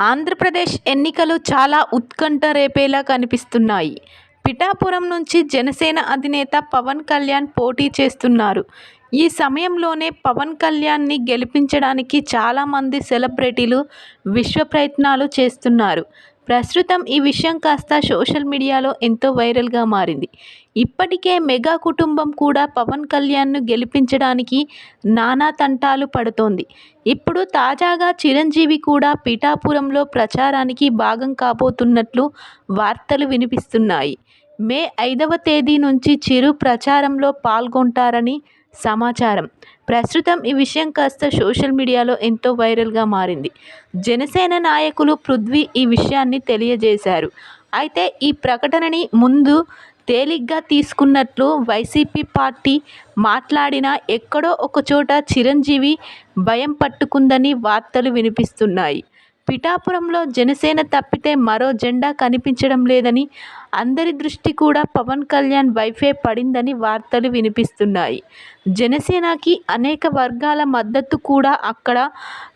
ఆంధ్రప్రదేశ్ ఎన్నికలు చాలా ఉత్కంఠ రేపేలా కనిపిస్తున్నాయి. పిఠాపురం నుంచి జనసేన అధినేత పవన్ కళ్యాణ్ పోటీ చేస్తున్నారు. ఈ సమయంలోనే పవన్ కళ్యాణ్ని గెలిపించడానికి చాలామంది సెలబ్రిటీలు విశ్వ ప్రయత్నాలు చేస్తున్నారు. ప్రస్తుతం ఈ విషయం కాస్త సోషల్ మీడియాలో ఎంతో వైరల్గా మారింది. ఇప్పటికే మెగా కుటుంబం కూడా పవన్ కళ్యాణ్ను గెలిపించడానికి నానా తంటాలు పడుతోంది. ఇప్పుడు తాజాగా చిరంజీవి కూడా పిఠాపురంలో ప్రచారానికి భాగం కాబోతున్నట్లు వార్తలు వినిపిస్తున్నాయి. మే ఐదవ తేదీ నుంచి చిరు ప్రచారంలో పాల్గొంటారని సమాచారం. ప్రస్తుతం ఈ విషయం కాస్త సోషల్ మీడియాలో ఎంతో వైరల్గా మారింది. జనసేన నాయకులు పృథ్వీ ఈ విషయాన్ని తెలియజేశారు. అయితే ఈ ప్రకటనని ముందు తేలిగ్గా తీసుకున్నట్లు వైసీపీ పార్టీ మాట్లాడినా ఎక్కడో ఒకచోట చిరంజీవి భయం పట్టుకుందని వార్తలు వినిపిస్తున్నాయి. పిఠాపురంలో జనసేన తప్పితే మరో జెండా కనిపించడం లేదని, అందరి దృష్టి కూడా పవన్ కళ్యాణ్ వైఫే పడిందని వార్తలు వినిపిస్తున్నాయి. జనసేనకి అనేక వర్గాల మద్దతు కూడా అక్కడ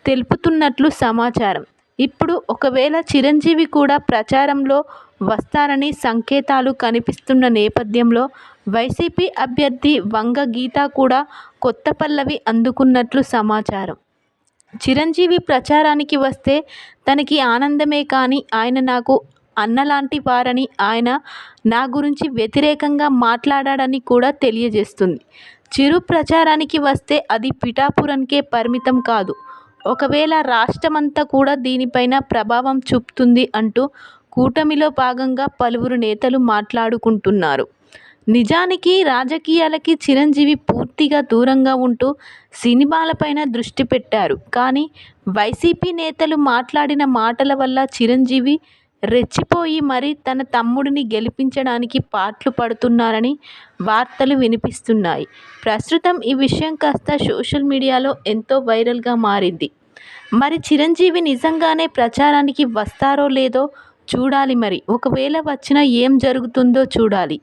తెలుపుతున్నట్లు సమాచారం. ఇప్పుడు ఒకవేళ చిరంజీవి కూడా ప్రచారంలో వస్తారని సంకేతాలు కనిపిస్తున్న నేపథ్యంలో వైసీపీ అభ్యర్థి వంగ గీత కూడా కొత్త పల్లవి అందుకున్నట్లు సమాచారం. చిరంజీవి ప్రచారానికి వస్తే తనకి ఆనందమే కానీ ఆయన నాకు అన్నలాంటి వారని, ఆయన నా గురించి వ్యతిరేకంగా మాట్లాడాడని కూడా తెలియజేస్తుంది చిరు ప్రచారానికి వస్తే అది పిఠాపురంకే పరిమితం కాదు. ఒకవేళ రాష్ట్రమంతా కూడా దీనిపైన ప్రభావం చూపుతుంది అంటూ కూటమిలో భాగంగా పలువురు నేతలు మాట్లాడుకుంటున్నారు. నిజానికి రాజకీయాలకి చిరంజీవి పూర్తిగా దూరంగా ఉంటూ సినిమాలపైన దృష్టి పెట్టారు. కానీ వైసీపీ నేతలు మాట్లాడిన మాటల వల్ల చిరంజీవి రెచ్చిపోయి మరీ తన తమ్ముడిని గెలిపించడానికి పాట్లు పడుతున్నారని వార్తలు వినిపిస్తున్నాయి. ప్రస్తుతం ఈ విషయం కాస్త సోషల్ మీడియాలో ఎంతో వైరల్గా మారింది. మరి చిరంజీవి నిజంగానే ప్రచారానికి వస్తారో లేదో చూడాలి మరి. ఒకవేళ వచ్చినా ఏం జరుగుతుందో చూడాలి.